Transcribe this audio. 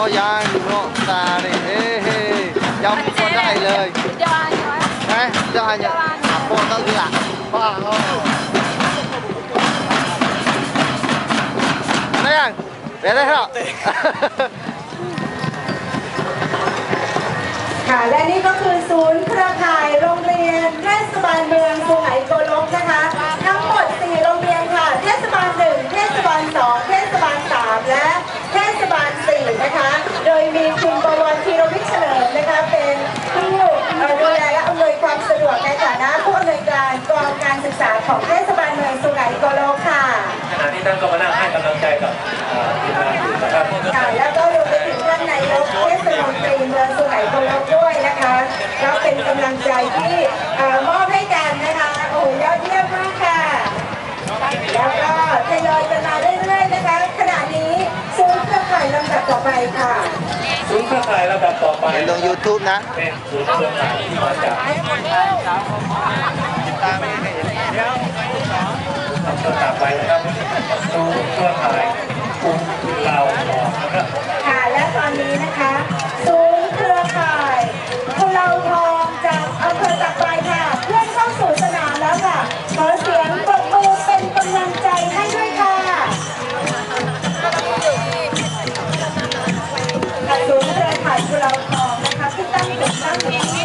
nó ra nó ta này hê hê dòng con đại lời đấy cho hai nhận con tao gì ạ đây anh bé đây hả? ค่ะและนี่ก็คือ ขณะที่ท่านก็มานั่งให้กำลังใจกับเอ่อทีมงานอยู่นะครับค่ะแล้วก็รวมไปถึงท่านนายกเทศมนตรีเมืองสุไหงโกลกด้วยนะคะก็เป็นกำลังใจที่เอ่อมอบให้กันนะคะ โอ้ยอดเยี่ยมมากค่ะ แล้วก็ทยอยกันมาเรื่อยๆนะคะ ขณะนี้ศูนย์เครือข่ายลำดับต่อไปค่ะศูนย์เครือข่ายระดับต่อไปเห็นลง YouTube นะเป็นศูนย์เครือข่ายที่มาจากลำดับต่อไปนะครับ ศูเครือข่ายกลุ่มเราออกนะครับค่ะและตอนนี้นะคะศูนย์เครือข่ายคุเลาทองจากอำเภอตักใบค่ะเพื่อนเข้าสู่สนามแล้วค่ะขอเสียงปรบมือเป็นกำลังใจให้ด้วยค่ะศูนย์เครือข่ายคุเลาทองนะคะที่ตั้งจุดตั้งอยู่